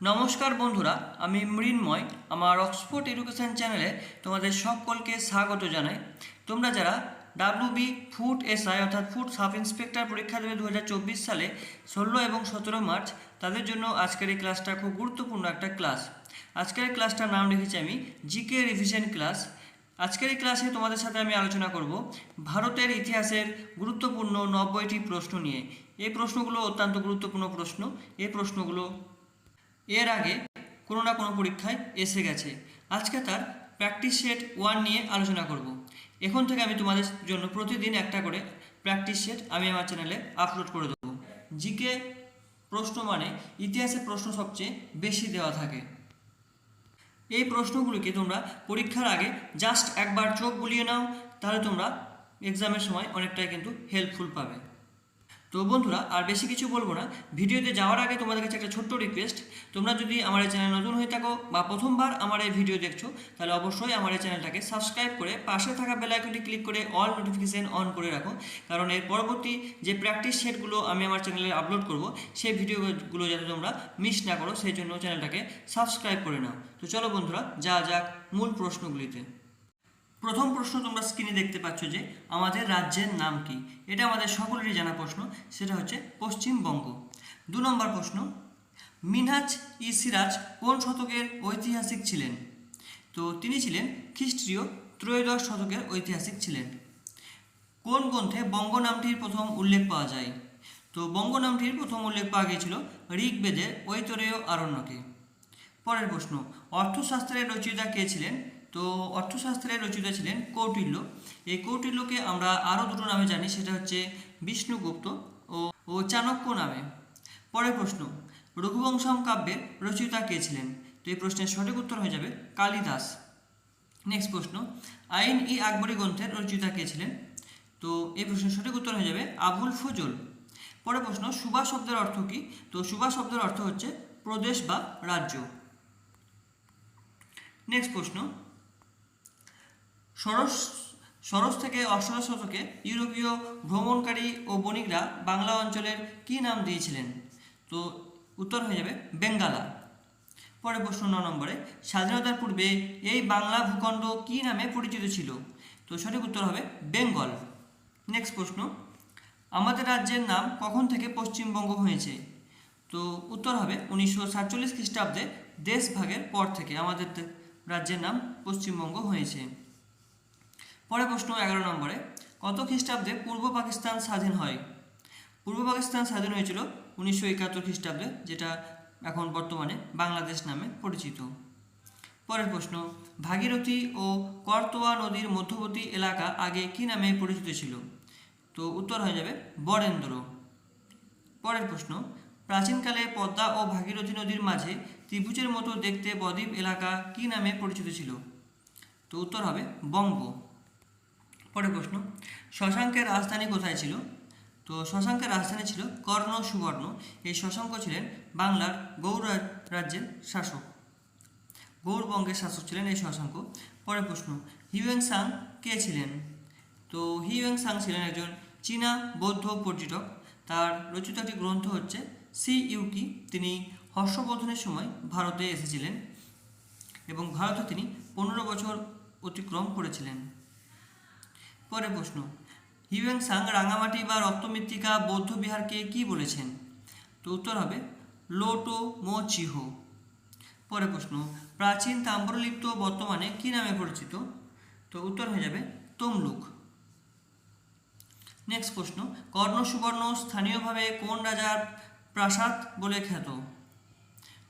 নমস্কার বন্ধুরা, আমি মৃন্ময় আমার অক্সফোর্ড এডুকেশন চ্যানেলে তোমাদের সকলকে স্বাগত জানাই। তোমরা যারা ডাব্লিউ বি ফুড এসআই অর্থাৎ ফুড সাব ইন্সপেক্টর পরীক্ষা দেবে দু হাজার চব্বিশ সালে ষোলো এবং সতেরো মার্চ, তাদের জন্য আজকের এই ক্লাসটা খুব গুরুত্বপূর্ণ একটা ক্লাস। আজকের ক্লাসটার নাম রেখেছি আমি জিকে রিভিশন ক্লাস। আজকের এই ক্লাসে তোমাদের সাথে আমি আলোচনা করব ভারতের ইতিহাসের গুরুত্বপূর্ণ নব্বইটি প্রশ্ন নিয়ে। এই প্রশ্নগুলো অত্যন্ত গুরুত্বপূর্ণ প্রশ্ন। এই প্রশ্নগুলো এর আগে কোনো না কোনো পরীক্ষায় এসে গেছে। আজকে তার প্র্যাকটিস সেট ওয়ান নিয়ে আলোচনা করব। এখন থেকে আমি তোমাদের জন্য প্রতিদিন একটা করে প্র্যাকটিস সেট আমি আমার চ্যানেলে আপলোড করে দেবো। জিকে প্রশ্ন মানে ইতিহাসের প্রশ্ন সবচেয়ে বেশি দেওয়া থাকে। এই প্রশ্নগুলিকে তোমরা পরীক্ষার আগে জাস্ট একবার চোখ বুলিয়ে নাও, তাহলে তোমরা এক্সামের সময় অনেকটাই কিন্তু হেল্পফুল পাবে। তো বন্ধুরা, আর বেশি কিছু বলব না। ভিডিওতে যাওয়ার আগে তোমাদের কাছে একটা ছোট্ট রিকোয়েস্ট তোমরা যদি আমার এই চ্যানেল নতুন হয়ে থাকো বা প্রথমবার আমার এই ভিডিও দেখছ, তাহলে অবশ্যই আমার এই চ্যানেলটাকে সাবস্ক্রাইব করে পাশে থাকা বেল আইকনটি ক্লিক করে অল নোটিফিকেশান অন করে রাখো। কারণ এর পরবর্তী যে প্র্যাকটিস সেটগুলো আমি আমার চ্যানেলে আপলোড করব, সেই ভিডিওগুলো যাতে তোমরা মিস না করো, সেই জন্য চ্যানেলটাকে সাবস্ক্রাইব করে নাও। তো চলো বন্ধুরা, যা যাক মূল প্রশ্নগুলিতে। প্রথম প্রশ্ন তোমরা স্ক্রিনে দেখতে পাচ্ছ যে আমাদের রাজ্যের নাম কি? এটা আমাদের সকলেরই জানা প্রশ্ন, সেটা হচ্ছে পশ্চিমবঙ্গ। দু নম্বর প্রশ্ন, মিনহাজ ই সিরাজ কোন শতকের ঐতিহাসিক ছিলেন? তো তিনি ছিলেন খ্রিস্টীয় ত্রয়োদশ শতকের ঐতিহাসিক ছিলেন। কোন গ্রন্থে বঙ্গ নামটির প্রথম উল্লেখ পাওয়া যায়? তো বঙ্গ নামটির প্রথম উল্লেখ পাওয়া গিয়েছিল ঋগ্বেদের ঐতরেয় আরণ্যকে। পরের প্রশ্ন, অর্থশাস্ত্রের রচয়িতা কে ছিলেন? তো অর্থশাস্ত্রের রচয়িতা ছিলেন কৌটিল্য। এই কৌটিল্যকে আমরা আরও দুটো নামে জানি, সেটা হচ্ছে বিষ্ণুগুপ্ত ও ও চাণক্য নামে। পরের প্রশ্ন, রঘুবংশম কাব্যের রচয়িতা কে ছিলেন? তো এই প্রশ্নের সঠিক উত্তর হয়ে যাবে কালিদাস। নেক্সট প্রশ্ন, আইন ই আকবরী গ্রন্থের রচয়িতা কে ছিলেন? তো এই প্রশ্নের সঠিক উত্তর হয়ে যাবে আবুল ফজল। পরের প্রশ্ন, সুবা শব্দের অর্থ কি? তো সুবা শব্দের অর্থ হচ্ছে প্রদেশ বা রাজ্য। নেক্সট প্রশ্ন সরস সরস থেকে অষ্টদশ শতকে ইউরোপীয় ভ্রমণকারী ও বণিকরা বাংলা অঞ্চলের কী নাম দিয়েছিলেন? তো উত্তর হয়ে যাবে বেঙ্গালা। পরের প্রশ্ন ন নম্বরে, স্বাধীনতার পূর্বে এই বাংলা ভূখণ্ড কী নামে পরিচিত ছিল? তো সঠিক উত্তর হবে বেঙ্গল। নেক্সট প্রশ্ন, আমাদের রাজ্যের নাম কখন থেকে পশ্চিমবঙ্গ হয়েছে? তো উত্তর হবে উনিশশো সাতচল্লিশ খ্রিস্টাব্দে দেশভাগের পর থেকে আমাদের রাজ্যের নাম পশ্চিমবঙ্গ হয়েছে। পরের প্রশ্ন এগারো নম্বরে, কত খ্রিস্টাব্দে পূর্ব পাকিস্তান স্বাধীন হয়? পূর্ব পাকিস্তান স্বাধীন হয়েছিল উনিশশো একাত্তর খ্রিস্টাব্দে, যেটা এখন বর্তমানে বাংলাদেশ নামে পরিচিত। পরের প্রশ্ন, ভাগীরথী ও করতোয়া নদীর মধ্যবর্তী এলাকা আগে কী নামে পরিচিত ছিল? তো উত্তর হয়ে যাবে বরেন্দ্র। পরের প্রশ্ন, প্রাচীনকালে পদ্মা ও ভাগীরথী নদীর মাঝে ত্রিভুজের মতো দেখতে বদ্বীপ এলাকা কী নামে পরিচিত ছিল? তো উত্তর হবে বঙ্গ। পরের প্রশ্ন, শশাঙ্কের রাজধানী কোথায় ছিল? তো শশাঙ্কের রাজধানী ছিল কর্ণ সুবর্ণ এই শশাঙ্ক ছিলেন বাংলার গৌড় রা- রাজ্যের শাসক। গৌড়বঙ্গের শাসক ছিলেন এই শশাঙ্ক। পরের প্রশ্ন হিউয়েন সাং কে ছিলেন? তো হিউয়েন সাং ছিলেন একজন চীনা বৌদ্ধ পর্যটক। তার রচিত একটি গ্রন্থ হচ্ছে সি ইউকি তিনি হর্ষবর্ধনের সময় ভারতে এসেছিলেন এবং ভারতে তিনি পনেরো বছর অতিক্রম করেছিলেন। পরের প্রশ্ন। হিউয়েন সাং রাঙামাটি বা রক্তমৃত্তিকা বৌদ্ধ বিহারকে কি বলেছেন? তো উত্তর হবে লোটো মো চিহো। পরের প্রশ্ন, প্রাচীন তাম্রলিপ্ত বর্তমানে কি নামে পরিচিত? তো উত্তর হয়ে যাবে, তমলুক। নেক্সট প্রশ্ন কর্ণ সুবর্ণ স্থানীয়ভাবে কোন রাজার প্রাসাদ বলে খ্যাত?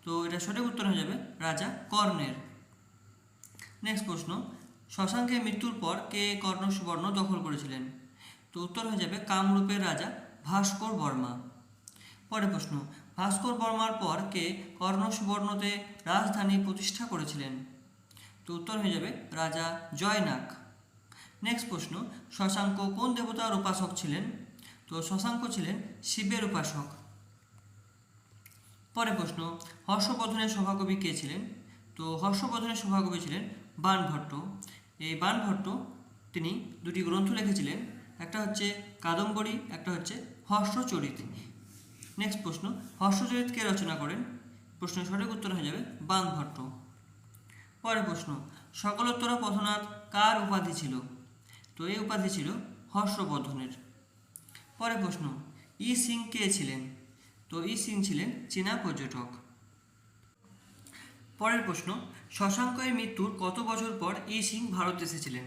তো এটা সঠিক উত্তর হয়ে যাবে, রাজা কর্ণের। নেক্সট প্রশ্ন শশাঙ্কের মৃত্যুর পর কে কর্ণ সুবর্ণ দখল করেছিলেন? তো উত্তর হয়ে যাবে কামরূপের রাজা ভাস্কর বর্মা। পরের প্রশ্ন, ভাস্কর বর্মার পর কে কর্ণ সুবর্ণতে রাজধানী প্রতিষ্ঠা করেছিলেন? তো উত্তর হয়ে যাবে রাজা জয়নাক। নেক্সট প্রশ্ন, শশাঙ্ক কোন দেবতার উপাসক ছিলেন? তো শশাঙ্ক ছিলেন শিবের উপাসক। পরের প্রশ্ন, হর্ষবর্ধনের সভাকবি কে ছিলেন? তো হর্ষবর্ধনের সভাকবি ছিলেন বাণভট্ট এই বাণভট্ট তিনি দুটি গ্রন্থ লিখেছিলেন। একটা হচ্ছে কাদম্বরী, একটা হচ্ছে হর্ষচরিত। নেক্সট প্রশ্ন, হর্ষচরিত কে রচনা করেন? প্রশ্নের সঠিক উত্তর হয়ে যাবে বানভট্ট। পরের প্রশ্ন সকলোত্তর পথনাথ কার উপাধি ছিল? তো এই উপাধি ছিল হর্ষবর্ধনের। পরের প্রশ্ন, ই সিং কে ছিলেন? তো ই সিং ছিলেন চীনা পর্যটক। পরের প্রশ্ন শশাঙ্কের মৃত্যুর কত বছর পর ই সিং ভারত এসেছিলেন?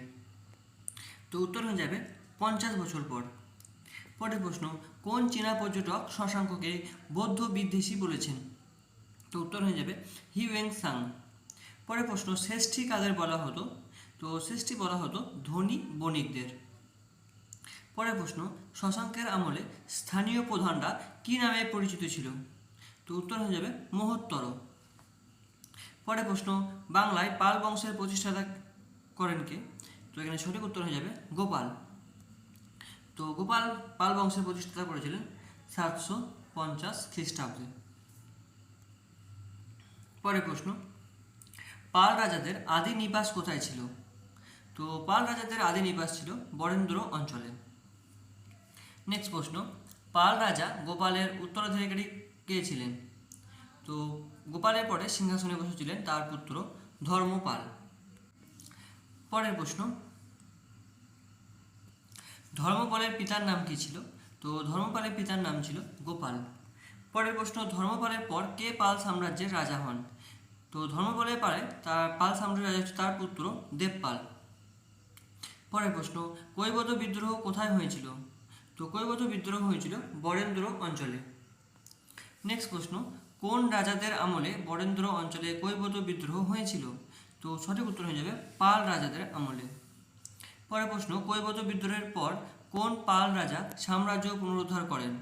তো উত্তর হয়ে যাবে পঞ্চাশ বছর পর। পরের প্রশ্ন, কোন চীনা পর্যটক শশাঙ্ককে বৌদ্ধ বিদ্বেষী বলেছেন? তো উত্তর হয়ে যাবে হি ওয়েং সাং। পরের প্রশ্ন ষষ্ঠী কাদের বলা হতো? তো ষষ্ঠী বলা হতো ধনী বণিকদের। পরের প্রশ্ন, শশাঙ্কের আমলে স্থানীয় প্রধানরা কী নামে পরিচিত ছিল? তো উত্তর হয়ে যাবে মহোত্তর। পরের প্রশ্ন, বাংলায় পাল বংশের প্রতিষ্ঠাতা করেন কে? তো এখানে সঠিক উত্তর হয়ে যাবে গোপাল। তো গোপাল পাল বংশের প্রতিষ্ঠাতা করেছিলেন সাতশো পঞ্চাশ খ্রিস্টাব্দে। পরের প্রশ্ন, পাল রাজাদের আদি নিবাস কোথায় ছিল? তো পাল রাজাদের আদি নিবাস ছিল বরেন্দ্র অঞ্চলে। নেক্সট প্রশ্ন, পাল রাজা গোপালের উত্তরাধিকারী কে ছিলেন? তো গোপালের পরে সিংহাসনে বসেছিলেন তার পুত্র ধর্মপাল। পরের প্রশ্ন, ধর্মপালের পিতার নাম কি ছিল? তো ধর্মপালের পিতার নাম ছিল গোপাল। পরের প্রশ্ন, ধর্মপালের পর কে পাল সাম্রাজ্যের রাজা হন? তো ধর্মপালের পরে তার পাল সাম্রাজ্যের রাজা তার পুত্র দেবপাল। পরের প্রশ্ন, কৈবত বিদ্রোহ কোথায় হয়েছিল? তো কৈবত বিদ্রোহ হয়েছিল বরেন্দ্র অঞ্চলে। নেক্সট প্রশ্ন কোন রাজাদের আমলে বরেন্দ্র অঞ্চলে কৈবত বিদ্রোহ হয়েছিল? তো সঠিক উত্তর হয়ে যাবে পাল রাজাদের আমলে। পরের প্রশ্ন, কৈবত বিদ্রোহের পর কোন পাল রাজা সাম্রাজ্য পুনরুদ্ধার করেন?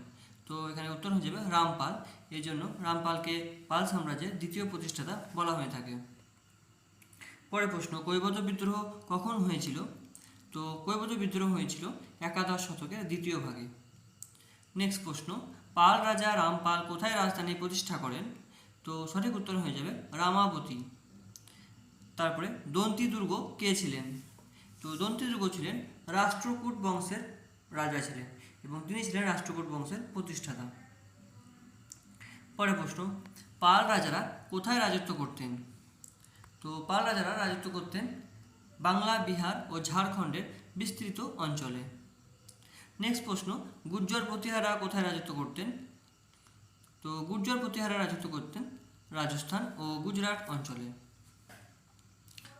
তো এখানে উত্তর হয়ে যাবে রামপাল। এই জন্য রামপালকে পাল সাম্রাজ্যের দ্বিতীয় প্রতিষ্ঠাতা বলা হয়ে থাকে। পরের প্রশ্ন, কৈবত বিদ্রোহ কখন হয়েছিল? তো কৈবত বিদ্রোহ হয়েছিল একাদশ শতকের দ্বিতীয় ভাগে। নেক্সট প্রশ্ন পাল রাজা রামপাল কোথায় রাজধানী প্রতিষ্ঠা করেন? তো সঠিক উত্তর হয়ে যাবে রামাবতী। তারপরে দন্তি দুর্গ কে ছিলেন? তো দন্তি দুর্গ ছিলেন রাষ্ট্রকূট বংশের রাজা ছিলেন এবং তিনি ছিলেন রাষ্ট্রকূট বংশের প্রতিষ্ঠাতা। পরের প্রশ্ন, পাল রাজারা কোথায় রাজত্ব করতেন? তো পাল রাজারা রাজত্ব করতেন বাংলা, বিহার ও ঝাড়খণ্ডের বিস্তৃত অঞ্চলে। নেক্সট প্রশ্ন, গুর্জর প্রতিহারা কোথায় রাজত্ব করতেন? তো গুর্জর প্রতিহারা রাজত্ব করতেন রাজস্থান ও গুজরাট অঞ্চলে।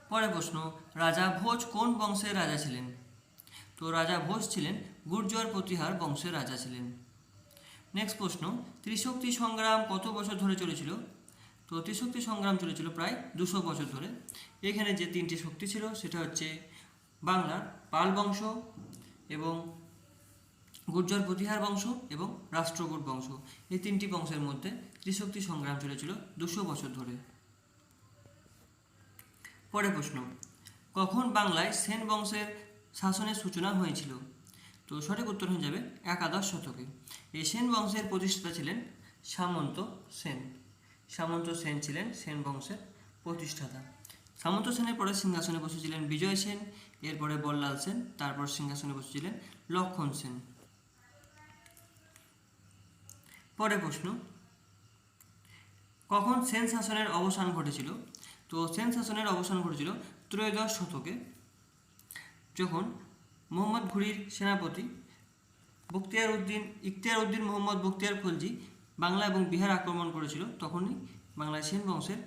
পরের প্রশ্ন, রাজা ভোজ কোন বংশের রাজা ছিলেন? তো রাজা ভোজ ছিলেন গুর্জর প্রতিহার বংশের রাজা ছিলেন। নেক্সট প্রশ্ন, ত্রিশক্তি সংগ্রাম কত বছর ধরে চলেছিল? তো ত্রিশক্তি সংগ্রাম চলেছিল প্রায় দুশো বছর ধরে। এখানে যে তিনটি শক্তি ছিল, সেটা হচ্ছে বাংলার পাল বংশ এবং গুর্জর প্রতিহার বংশ এবং রাষ্ট্রকূট বংশ। এই তিনটি বংশের মধ্যে ত্রিশক্তি সংগ্রাম চলেছিল দুশো বছর ধরে। পরে প্রশ্ন, কখন বাংলায় সেন বংশের শাসনের সূচনা হয়েছিল? তো সঠিক উত্তর হয়ে যাবে একাদশ শতকে। এই সেন বংশের প্রতিষ্ঠাতা ছিলেন সামন্ত সেন। সামন্ত সেন ছিলেন সেন বংশের প্রতিষ্ঠাতা। সামন্ত সেনের পরে সিংহাসনে বসেছিলেন বিজয় সেন, এরপরে বল্লাল সেন, তারপর সিংহাসনে বসেছিলেন লক্ষণ সেন। পরের প্রশ্ন, কখন সেন শাসনের অবসান ঘটেছিল? তো সেন শাসনের অবসান ঘটেছিল ত্রয়োদশ শতকে, যখন মোহাম্মদ ঘুরির সেনাপতি বখতিয়ার উদ্দিন, ইখতিয়ার উদ্দিন মোহাম্মদ বক্তিয়ার খলজি বাংলা এবং বিহার আক্রমণ করেছিল, তখনই বাংলায় সেন বংশের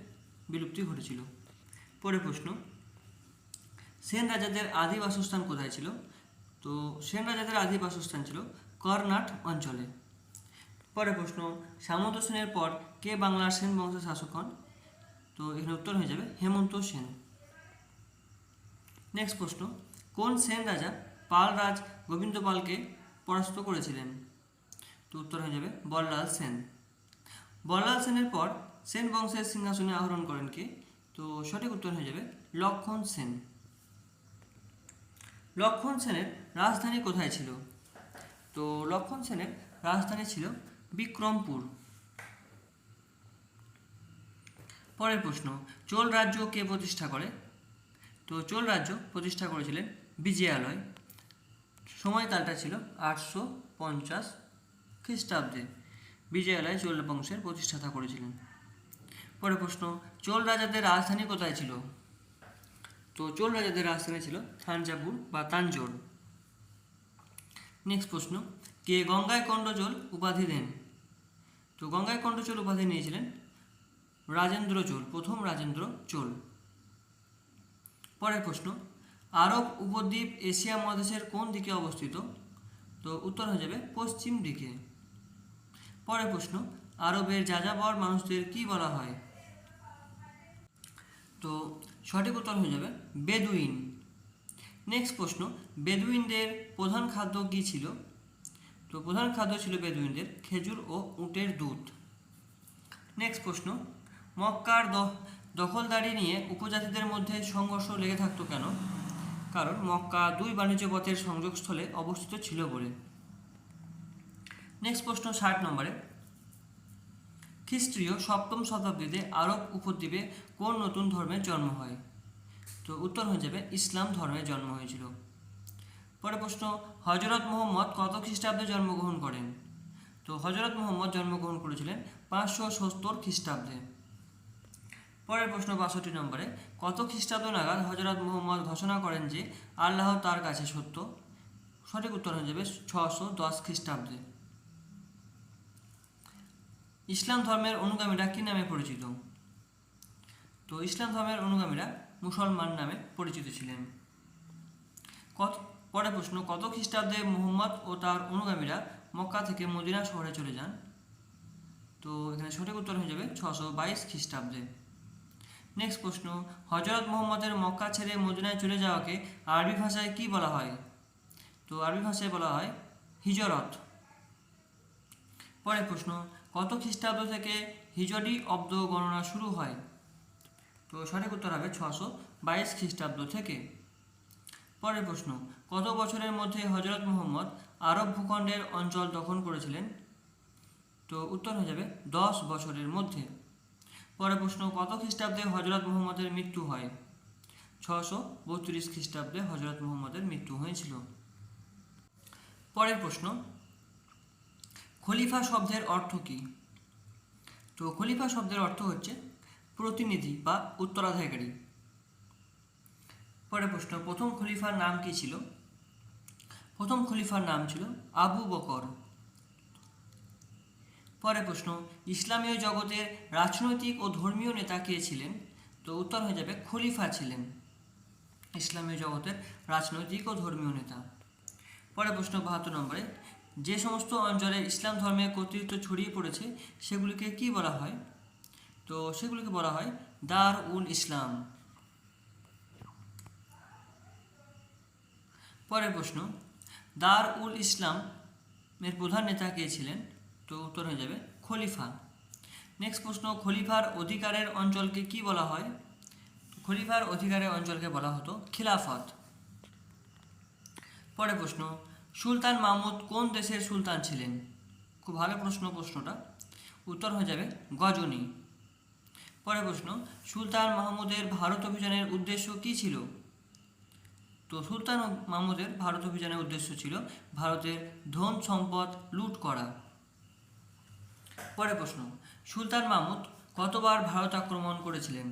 বিলুপ্তি ঘটেছিল। পরে প্রশ্ন, সেন রাজাদের আদি বাসস্থান কোথায় ছিল? তো সেন রাজাদের আদি বাসস্থান ছিল কর্ণাট অঞ্চলে। পরের প্রশ্ন, সামন্ত সেনের পর কে বাংলার সেন বংশের শাসক হন তো এখানে উত্তর হয়ে যাবে হেমন্ত সেন। নেক্সট প্রশ্ন, কোন সেন রাজা পাল রাজ গোবিন্দ পালকে পরাস্ত করেছিলেন? তো উত্তর হয়ে যাবে বল্লাল সেন। বল্লাল সেনের পর সেন বংশের সিংহাসনে আহরণ করেন কে? তো সঠিক উত্তর হয়ে যাবে লক্ষণ সেন। লক্ষণ সেনের রাজধানী কোথায় ছিল? তো লক্ষণ সেনের রাজধানী ছিল বিক্রমপুর। পরের প্রশ্ন, চোল রাজ্য কে প্রতিষ্ঠা করে? তো চোল রাজ্য প্রতিষ্ঠা করেছিলেন বিজয়ালয়। সময়কালটা ছিল আটশো পঞ্চাশ খ্রিস্টাব্দে। বিজয়ালয় চোল বংশের প্রতিষ্ঠাতা করেছিলেন। পরে প্রশ্ন, চোল রাজাদের রাজধানী কোথায় ছিল? তো চোল রাজাদের রাজধানী ছিল থানজাভুর বা তাঞ্জোর নেক্সট প্রশ্ন, কে গঙ্গায় কণ্ডচোল উপাধি দেন? তো গঙ্গায় কণ্ঠচোল উপাধি নিয়েছিলেন রাজেন্দ্র চোল, প্রথম রাজেন্দ্র চোল। পরের প্রশ্ন, আরব উপদ্বীপ এশিয়া মহাদেশের কোন দিকে অবস্থিত? তো উত্তর হয়ে যাবে পশ্চিম দিকে। পরের প্রশ্ন, আরবের যাযাবর মানুষদের কি বলা হয়? তো সঠিক উত্তর হয়ে যাবে বেদুইন। নেক্সট প্রশ্ন, বেদুইনদের প্রধান খাদ্য কী ছিল? তো প্রধান খাদ্য ছিল বেদুইনদের খেজুর ও উটের দুধ। নেক্সট প্রশ্ন, মক্কার দখলদারি নিয়ে উপজাতিদের মধ্যে সংঘর্ষ লেগে থাকতো কেন? কারণ মক্কা দুই বাণিজ্য পথের সংযোগস্থলে অবস্থিত ছিল বলে। নেক্সট প্রশ্ন ষাট নম্বরে, খ্রিস্টীয় সপ্তম শতাব্দীতে আরব উপদ্বীপে কোন নতুন ধর্মের জন্ম হয়? তো উত্তর হয়ে যাবে, ইসলাম ধর্মের জন্ম হয়েছিল। পরে প্রশ্ন হজরত মোহাম্মদ কত খ্রিস্টাব্দে জন্মগ্রহণ করেন? তো হজরত মোহাম্মদ জন্মগ্রহণ করেছিলেন পাঁচশো সত্তর খ্রিস্টাব্দে। পরের প্রশ্ন বাষট্টি নম্বরে, কত খ্রিস্টাব্দ নাগাদ হজরত মোহাম্মদ ঘোষণা করেন যে আল্লাহ তার কাছে সত্য? সঠিক উত্তর হয়ে যাবে ছশো দশ খ্রিস্টাব্দে। ইসলাম ধর্মের অনুগামীরা কী নামে পরিচিত? তো ইসলাম ধর্মের অনুগামীরা মুসলমান নামে পরিচিত ছিলেন। কত পরের প্রশ্ন, কত খ্রিস্টাব্দে মুহাম্মদ ও তার অনুগামীরা মক্কা থেকে মদিনা শহরে চলে যান? তো এখানে সঠিক উত্তর হয়ে যাবে ছশো বাইশ খ্রিস্টাব্দে। নেক্সট প্রশ্ন, হজরত মোহাম্মদের মক্কা ছেড়ে মদিনায় চলে যাওয়াকে আরবি ভাষায় কি বলা হয়? তো আরবি ভাষায় বলা হয় হিজরত। পরের প্রশ্ন, কত খ্রিস্টাব্দ থেকে হিজরি অব্দ গণনা শুরু হয়? তো সঠিক উত্তর হবে ছশো বাইশ খ্রিস্টাব্দ থেকে। পরের প্রশ্ন, কত বছরের মধ্যে হজরত মোহাম্মদ আরব ভূখণ্ডের অঞ্চল দখল করেছিলেন? তো উত্তর হয়ে যাবে, দশ বছরের মধ্যে। পরের প্রশ্ন, কত খ্রিস্টাব্দে হজরত মোহাম্মদের মৃত্যু হয়? ছশো বত্রিশ খ্রিস্টাব্দে হজরত মোহাম্মদের মৃত্যু হয়েছিল। পরের প্রশ্ন, খলিফা শব্দের অর্থ কী? তো খলিফা শব্দের অর্থ হচ্ছে প্রতিনিধি বা উত্তরাধিকারী। পরের প্রশ্ন, প্রথম খলিফার নাম কি ছিল? প্রথম খলিফার নাম ছিল আবু বকর। পরে প্রশ্ন, ইসলামীয় জগতের রাজনৈতিক ও ধর্মীয় নেতা কে ছিলেন? তো উত্তর হয়ে যাবে খলিফা ছিলেন ইসলামীয় জগতের রাজনৈতিক ও ধর্মীয় নেতা। পরে প্রশ্ন, বাহাত্তর নম্বরে, যে সমস্ত অঞ্চলে ইসলাম ধর্মের কর্তৃত্ব ছড়িয়ে পড়েছে, সেগুলিকে কি বলা হয়? তো সেগুলিকে বলা হয় দার উল ইসলাম। পরের প্রশ্ন, দার উল ইসলাম এর প্রধান নেতা কে ছিলেন? তো উত্তর হয়ে যাবে, খলিফা। নেক্সট প্রশ্ন, খলিফার অধিকারের অঞ্চলকে কি বলা হয়? খলিফার অধিকারের অঞ্চলকে বলা হতো খিলাফত। পরের প্রশ্ন, সুলতান মাহমুদ কোন দেশের সুলতান ছিলেন? খুব ভালো প্রশ্ন প্রশ্নটা। উত্তর হয়ে যাবে, গজনী। পরের প্রশ্ন, সুলতান মাহমুদের ভারত অভিযানের উদ্দেশ্য কী ছিল? তো সুলতান মাহমুদের ভারত অভিযানের উদ্দেশ্য ছিল ভারতের ধন সম্পদ লুট করা। পরের প্রশ্ন, সুলতান মাহমুদ কতবার ভারত আক্রমণ করেছিলেন?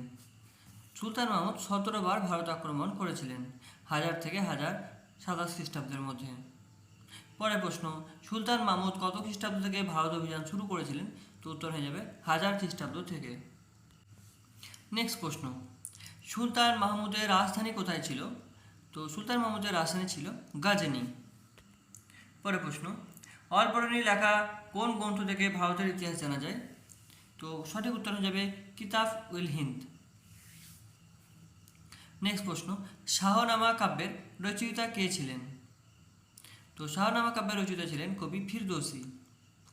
সুলতান মাহমুদ সতেরো বার ভারত আক্রমণ করেছিলেন, হাজার থেকে হাজার সাতাশ খ্রিস্টাব্দের মধ্যে। পরের প্রশ্ন, সুলতান মাহমুদ কত খ্রিস্টাব্দ থেকে ভারত অভিযান শুরু করেছিলেন? তো উত্তর হয়ে যাবে হাজার খ্রিস্টাব্দ থেকে। নেক্সট প্রশ্ন, সুলতান মাহমুদের রাজধানী কোথায় ছিল? তো সুলতান মাহমুদের রাজধানী ছিল গাজেনি। পরের প্রশ্ন অলবরণী লেখা কোন গ্রন্থ থেকে ভারতের ইতিহাস জানা যায়? তো সঠিক উত্তর হয়ে যাবে কিতাব উইল হিন্দ। নেক্সট প্রশ্ন, শাহনামা কাব্যের রচয়িতা কে ছিলেন? তো শাহনামা কাব্যের রচয়িতা ছিলেন কবি ফিরদৌসি।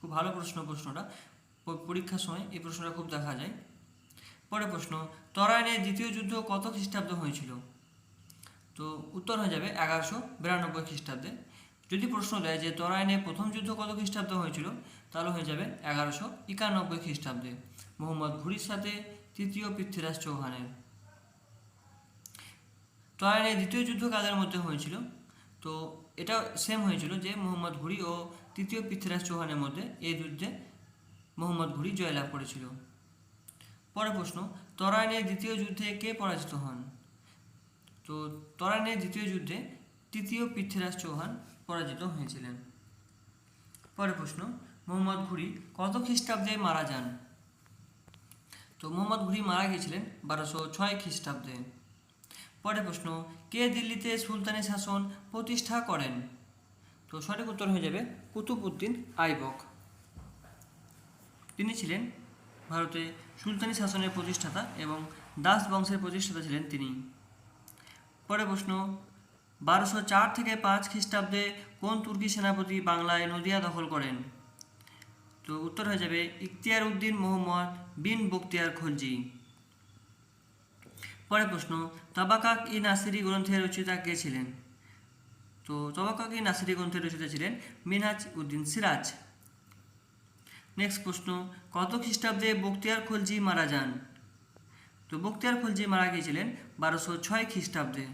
খুব ভালো প্রশ্ন, প্রশ্নটা। পরীক্ষার সময় এই প্রশ্নটা খুব দেখা যায়। পরের প্রশ্ন, তরাইনের দ্বিতীয় যুদ্ধ কত খ্রিস্টাব্দ হয়েছিল? তো উত্তর হয়ে যাবে এগারোশো বিরানব্বই খ্রিস্টাব্দে। যদি প্রশ্ন দেয় যে তরাইনে প্রথম যুদ্ধ কত খ্রিস্টাব্দ হয়েছিল, তাহলে হয়ে যাবে এগারোশো একানব্বই খ্রিস্টাব্দে। মোহাম্মদ ঘুরির সাথে তৃতীয় পৃথ্বীরাজ চৌহানের। তরাইনের দ্বিতীয় যুদ্ধ কাদের মধ্যে হয়েছিল? তো এটা সেম হয়েছিল যে মোহাম্মদ ঘুরি ও তৃতীয় পৃথ্বীরাজ চৌহানের মধ্যে এই যুদ্ধে মোহাম্মদ ঘুরি জয়লাভ করেছিল। পরের প্রশ্ন তরাইনের দ্বিতীয় যুদ্ধে কে পরাজিত হন? তো তরাইনের দ্বিতীয় যুদ্ধে তৃতীয় পৃথ্বীরাজ চৌহান পরাজিত হয়েছিলেন। পরের প্রশ্ন, মোহাম্মদ ঘুরি কত খ্রিস্টাব্দে মারা যান? তো মোহাম্মদ ঘুরি মারা গিয়েছিলেন বারোশো ছয় খ্রিস্টাব্দে। পরের প্রশ্ন, কে দিল্লিতে সুলতানি শাসন প্রতিষ্ঠা করেন? তো সঠিক উত্তর হয়ে যাবে কুতুবউদ্দিন আইবক। তিনি ছিলেন ভারতে সুলতানি শাসনের প্রতিষ্ঠাতা এবং দাস বংশের প্রতিষ্ঠাতা ছিলেন তিনি। পরের প্রশ্ন, বারোশো চার থেকে পাঁচ খ্রিস্টাব্দে কোন তুর্কি সেনাপতি বাংলায় নদিয়া দখল করেন? তো উত্তর হয়ে যাবে ইখতিয়ার উদ্দিন মোহাম্মদ বিন বক্তিয়ার খলজি। পরে প্রশ্ন তাবাকাক ই নাসিরি গ্রন্থের রচয়িতা কে ছিলেন? তো তবাকাক ই নাসিরি গ্রন্থের রচয়িতা ছিলেন মিনহাজ উদ্দিন সিরাজ। নেক্সট প্রশ্ন, কত খ্রিস্টাব্দে বক্তিয়ার খলজি মারা যান? তো বক্তিয়ার খলজি মারা গিয়েছিলেন বারোশো ছয় খ্রিস্টাব্দে।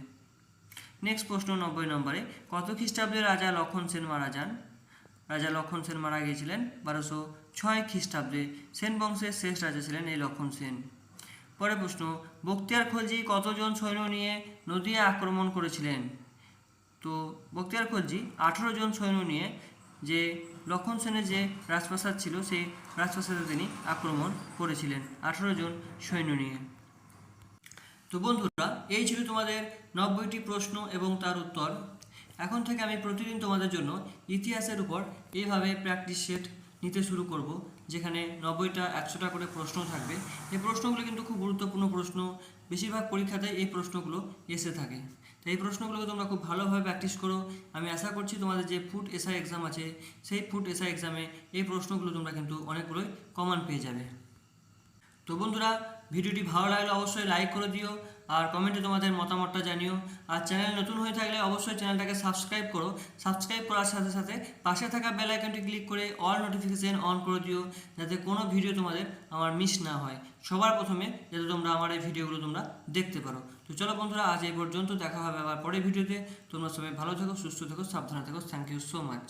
নেক্সট প্রশ্ন নব্বই নম্বরে, কত খ্রিস্টাব্দে রাজা লক্ষণ সেন মারা যান? রাজা লক্ষণ সেন মারা গিয়েছিলেন বারোশো ছয় খ্রিস্টাব্দে। সেন বংশের শেষ রাজা ছিলেন এই লক্ষণ সেন। পরে প্রশ্ন বক্তিয়ার খলজি কতজন সৈন্য নিয়ে নদিয়া আক্রমণ করেছিলেন? তো বক্তিয়ার খলজি আঠেরো জন সৈন্য নিয়ে যে লক্ষণ সেনের যে রাজপ্রাসাদ ছিল, সেই রাজপ্রাসাদে তিনি আক্রমণ করেছিলেন, আঠেরো জন সৈন্য নিয়ে। তো বন্ধুরা, এই ছিল তোমাদের নব্বইটি প্রশ্ন এবং তার উত্তর। এখন থেকে আমি প্রতিদিন তোমাদের জন্য ইতিহাসের উপর এইভাবে প্র্যাকটিস সেট নিতে শুরু করব, যেখানে নব্বইটা একশোটা করে প্রশ্ন থাকবে। এই প্রশ্নগুলো কিন্তু খুব গুরুত্বপূর্ণ প্রশ্ন। বেশিরভাগ পরীক্ষাতে এই প্রশ্নগুলো এসে থাকে। তো এই প্রশ্নগুলোকে তোমরা খুব ভালোভাবে প্র্যাকটিস করো। আমি আশা করছি তোমাদের যে ফুড এসআই এক্সাম আছে, সেই ফুড এসআই এক্সামে এই প্রশ্নগুলো তোমরা কিন্তু অনেকগুলোই কমন পেয়ে যাবে। তো বন্ধুরা ভিডিওটি ভালো লাগলে অবশ্যই লাইক করে দিও আর কমেন্টে তোমাদের মতামতটা জানিও। আর চ্যানেল নতুন হয়ে থাকলে অবশ্যই চ্যানেলটাকে সাবস্ক্রাইব করো। সাবস্ক্রাইব করার সাথে সাথে পাশে থাকা বেল আইকনটি ক্লিক করে অল নোটিফিকেশন অন করে দিও যাতে কোনো ভিডিও তোমাদের আমার মিস না হয়। সবার প্রথমে যাতে তোমরা আমার এই ভিডিওগুলো তোমরা দেখতে পারো। তো চলো বন্ধুরা, আজ এই পর্যন্ত দেখা হবে আবার পরের ভিডিওতে। তোমরা সবাই ভালো থেকো, সুস্থ থেকো, সাবধানে থেকো। Thank you so much